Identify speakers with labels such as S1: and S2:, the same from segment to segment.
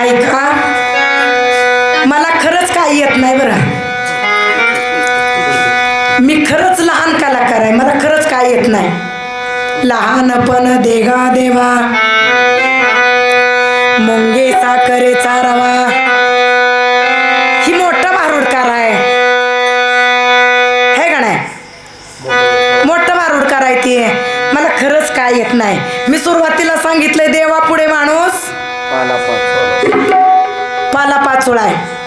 S1: ऐका. मला खरंच काही येत नाही बरं. मी खरंच लहान कलाकार आहे मला खरंच काय येत नाही. लहानपण देगा देवा. मुंगे साखरे चारावा नाही. मी सुरुवातीला सांगितलंय देवा पुढे माणूस. पाला पाचोळा आहे.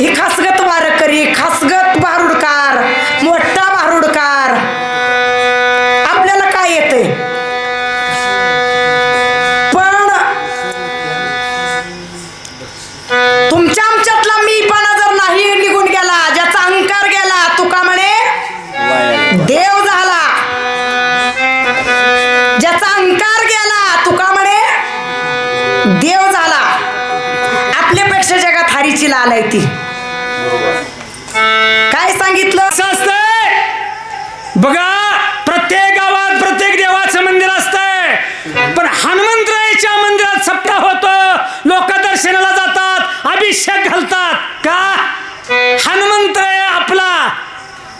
S1: ही खासगत वारकरी खासगत जगात आलाय ती. काय सांगितलं?
S2: असं असतंय बघा प्रत्येक गावात प्रत्येक देवाचं मंदिर असतंय. पण हनुमंतरायाच्या मंदिरात सप्ताह होतो. लोक दर्शनाला जातात अभिषेक घालतात. का? हनुमंतराय आपला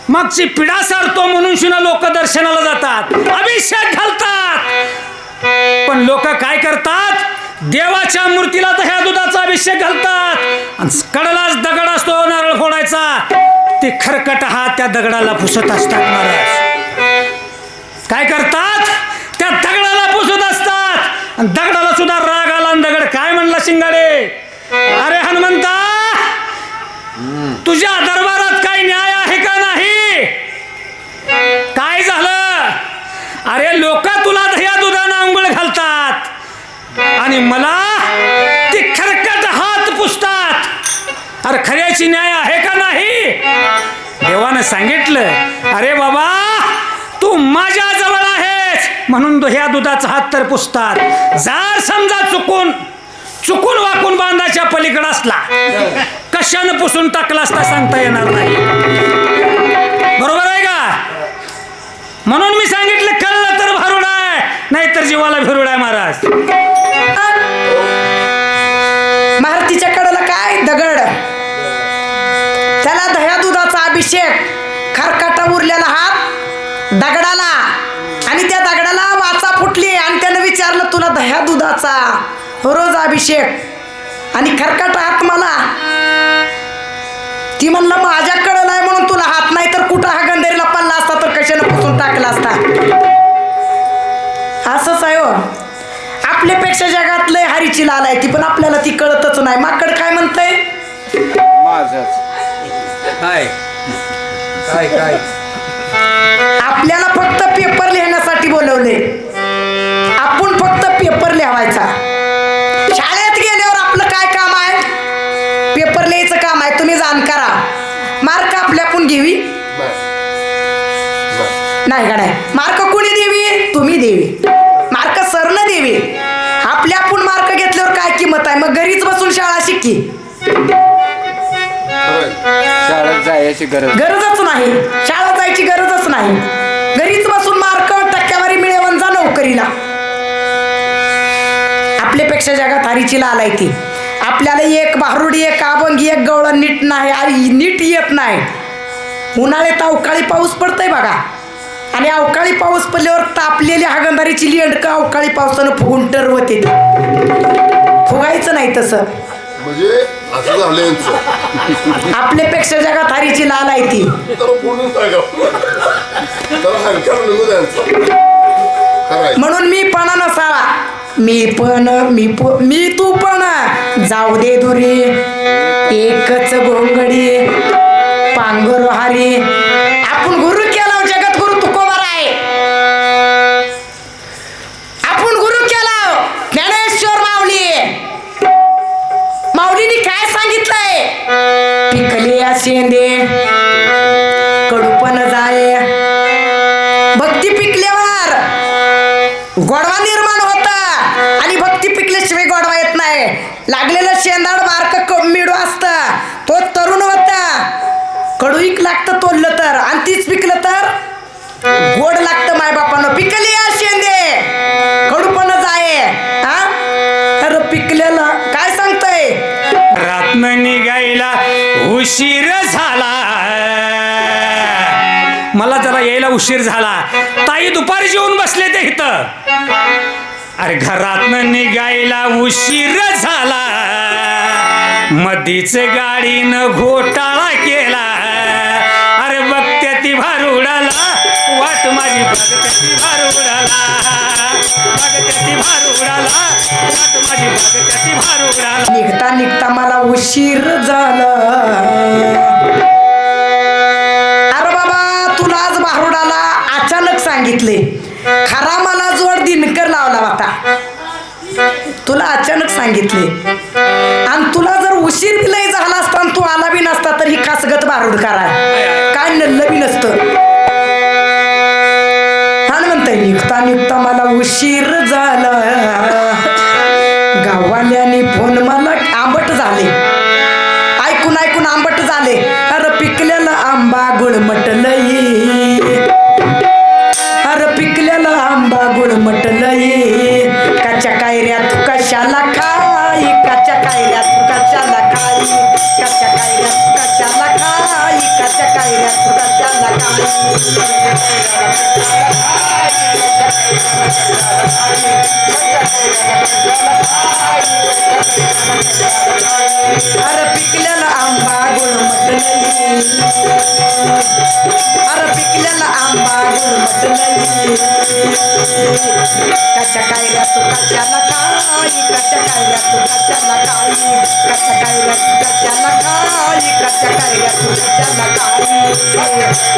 S2: मागची पिढा सारतो म्हणून शिना लोक दर्शनाला जातात. अभिषेक घालतात. पण लोक काय करतात? देवाच्या मूर्तीला दह्या दुधाचा अभिषेक घालतात. आणि कडलाच दगड असतो नारळ फोडायचा. ते खरकट हा त्या दगडाला पुसत असतात महाराज. काय करतात? त्या दगडाला पुसत असतात. आणि दगडाला सुद्धा राग आला आणि दगड काय म्हणला शिंगाडे? अरे हनुमंता तुझ्या दरबारात काही न्याय आहे का नाही? काय झालं? अरे लोक तुला दह्या मला ती खरकट हात पुसतात. अरे खऱ्याची न्याय आहे का नाही? देवानं सांगितलं अरे बाबा तू माझ्या जवळ आहेस. म्हणून ह्या दुधाचा हात तर पुसतात. जर समजा चुकून चुकून वाकून बांधाच्या पलीकडे असला कशानं पुसून टाकला असता सांगता येणार नाही.
S1: दगडाला. आणि त्या दगडाला वाचा फुटली आणि त्यानं विचारलं तुला दह्या दुधाचा? रोज अभिषेक. आणि खरकाटा हात मला. ती म्हणलं माझ्याकडं नाही म्हणून तुला हात नाही तर कुठं हा गंधेरीला पडला असता तर कशानं पुसून टाकला असता? असंच आहे हो आपल्यापेक्षा जगात लय हरीची लाल आहे ती पण आपल्याला ती कळतच नाही. माकड काय म्हणतंय?
S3: काय काय काय
S1: आपल्याला फक्त पेपर लिहिण्यासाठी बोलवले. आपण फक्त पेपर लिहावायचा. शाळेत गेल्यावर आपलं काय काम आहे? पेपर लिहायचं काम आहे तुम्ही जाण करा. मार्क आपल्याकडून घेवी? नाही का नाही? मार्क कोणी देवी? तुम्ही देवी. मार्क सरनं देवी. आपल्या आपण मार्क घेतल्यावर काय किंमत आहे? मग घरीच बसून शाळा शिकी.
S3: शाळेत जायची गरज.
S1: गरजच नाही. शाळा जायची गरजच नाही. घरीच बसून मार्क टक्केवारी मिळवून जा नोकरीला. आपल्यापेक्षा जगात हरीची लाल आहे ती. आपल्याला एक भारुडी एक अभंगी एक गवळण नीट नाही आणि नीट येत नाही. उन्हाळ्यात अवकाळी पाऊस पडतोय बघा. आणि अवकाळी पाऊस पडल्यावर तापलेली हागंदारीची लेंडकं अवकाळी पावसानं फुगून टरवते फुगायचं नाही तसं.
S4: म्हणजे असं झालं यांचं.
S1: आपल्यापेक्षा जगात हरीची लाल आहे ती.
S4: तर बोलून सांगा. तर हलक्यात निघू द्यायचं काय
S1: म्हणून मी पण नसावा मी पण मी प- मी तू पण. जाऊ दे दुरी. एकच गोंगडी. पांघर हारी. आपण गुरु शेंदे कडूपण जाय भक्ती पिकल्यावर गोडवा निर्माण होता आणि भक्ती पिकल्याशिवाय गोडवा येत नाही. लागलेलं शेंदाड बारक मिडू असत. तो तरुण होता. कडू इक लागतं तोडलं तर आणि तीच पिकलं तर गोड लागतं मायबापानं. पिकली या शेंदे. उशीर झाला.
S2: मला जरा यायला उशीर झाला. ताई दुपारी जेवून बसले ते इथं. अरे घरात निघायला उशीर झाला. मधीच गाडीनं घोटाळा केला. वाट माझी बघते भार उडाला. बघते भार उडाला. वाट माझी बघते भार उडाला.
S1: निघता निघता मला उशीर झाला. अरे बाबा तुला आज भारुडाला अचानक सांगितले. खरा मला जोड दिनकर लावला होता. तुला अचानक सांगितले. आणि तुला जर उशीर बी लय झाला असता आणि तू आला बी नसता तर ही खासगत भारुड कराय काय नल्ल बी नसतं. निघता निघता मला उशीर झाला. गाववाल्याने फोन मला आंबट झाले. ऐकून ऐकून आंबट झाले. अरे पिकलेला आंबा गुळमट लई अरे पिकलेला आंबा गुळमट लई काच्या कायऱ्या तू कशाला खाई काच्या कायऱ्या तू कशाला खाई काच्या कायऱ्या तू कशाला खाई काच्या कायऱ्या तू कशाला अरे अरे पिकलेला आंबा गुळमट लई कच्च्या कायऱ्या तू कशाला खाई कच्च्या कायऱ्या तू कशाला खाई कच्च्या कायऱ्या तू कशाला खाई कच्च्या कायऱ्या तू कशाला खाई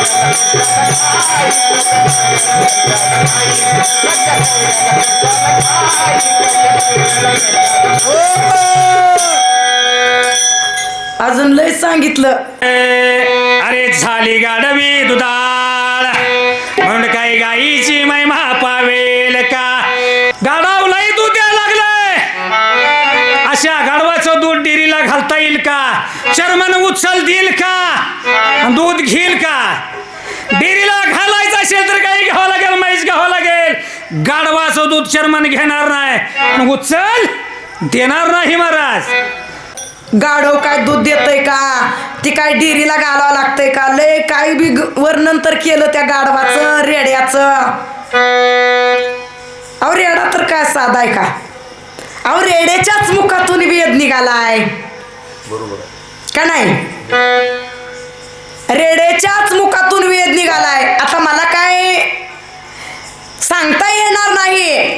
S1: अजून लय सांगितलं.
S2: अरे झाली गाडवी दुधाळ. म्हणून काही गाईची महिमा पावेल का? गाडावलाही दूध द्यायला लागलंय अशा गाडवाचं दूध डेअरीला घालता येईल का? चर्मन उचल देईल का? दूध घेईल का? डेअरीला घालायचं असेल तर काही घ्यावं लागेल म्हैस घ्यावं लागेल. गाडवाचं दूध चर्मन घेणार नाही. उचल देणार नाही महाराज.
S1: गाढव काय दूध देतय का? ती काय डेअरीला घालावं लागतंय का? लय काय बी वर्णन तर केलं त्या गाढवाचं रेड्याचं. अहो रेडा तर काय साधा आहे का? अहो रेड्याच्याच मुखातून वेद निघालाय. का नाही? रेड्याच्याच मुखातून वेद निघालाय. आता मला काय सांगता येणार नाही.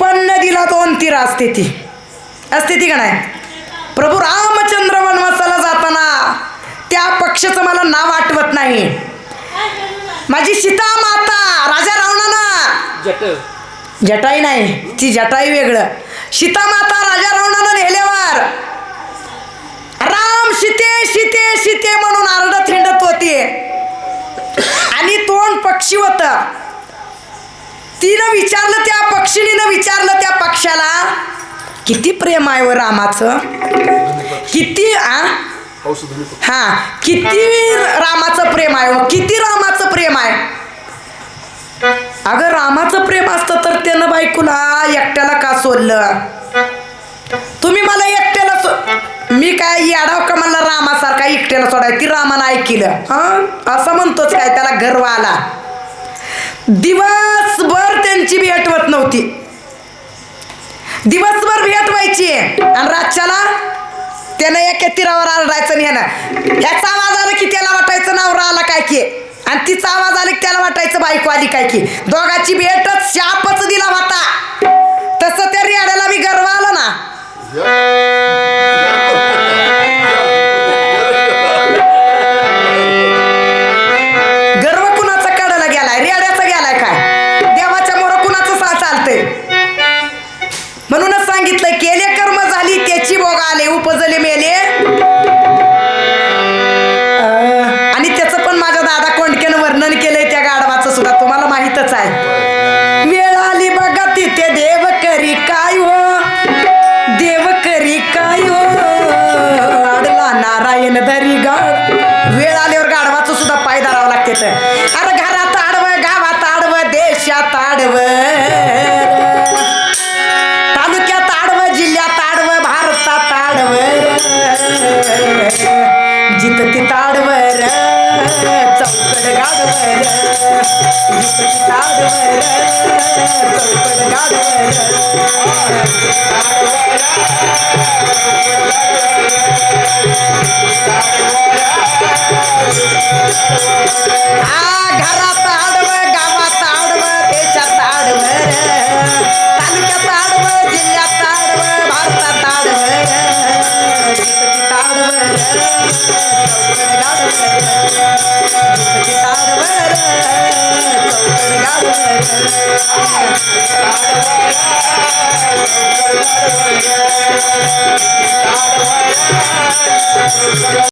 S1: पण नदीला दोन तीर असते ती. असते ती का नाही? प्रभू रामचंद्र वनवासाला जाताना त्या पक्षाचं मला नाव आठवत नाही. माझी सीता माता राजा रावणानं. जटाई नाही ती जटाई वेगळं. सीता माता राजा रावणानं नेल्यावर राम सीते सीते सीते म्हणून आरडत हिंडत होती. आणि तोंड पक्षी होत. तिनं विचारलं त्या पक्षिणीनं विचारलं त्या पक्षाला किती प्रेम आहे व रामाचं? किती आ? हा किती रामाचं प्रेम आहे व? किती रामाचं प्रेम आहे? अगं रामाचं प्रेम असतं तर त्यानं बायकोला एकट्याला का सोडलं? तुम्ही मला एकट्याला सो मी काय याडाव का मला रामासारखा एकट्याला सोडाय ती रामानं ऐकलं. हा? असं म्हणतोच काय? त्याला गर्व आला. दिवसभर त्यांची भेट होत नव्हती. दिवसभर भेट व्हायची. आणि रातच्याला त्यानं एका तिरावर आरडायचं आणि ह्यानं. ह्याचा आवाज आला की त्याला वाटायचं नवरा आला काय की. आणि तिचा आवाज आला की त्याला वाटायचं बायको आली काय की. दोघाची भेटच शाप आले उपजले मेले. आणि त्याचं पण माझ्या दादा कोंडकेनं वर्णन केलंय त्या गाढवाचं सुद्धा. तुम्हाला माहीतच आहे. वेळ आली बघा तिथे देव करी काय हो? देव करी काय हो? अडला नारायण धरी गाड वेळ आल्यावर गाढवाचं सुद्धा पाय धरावं लागते तर चौपट गाडवर इकडची ताडवर चौपट गाडवर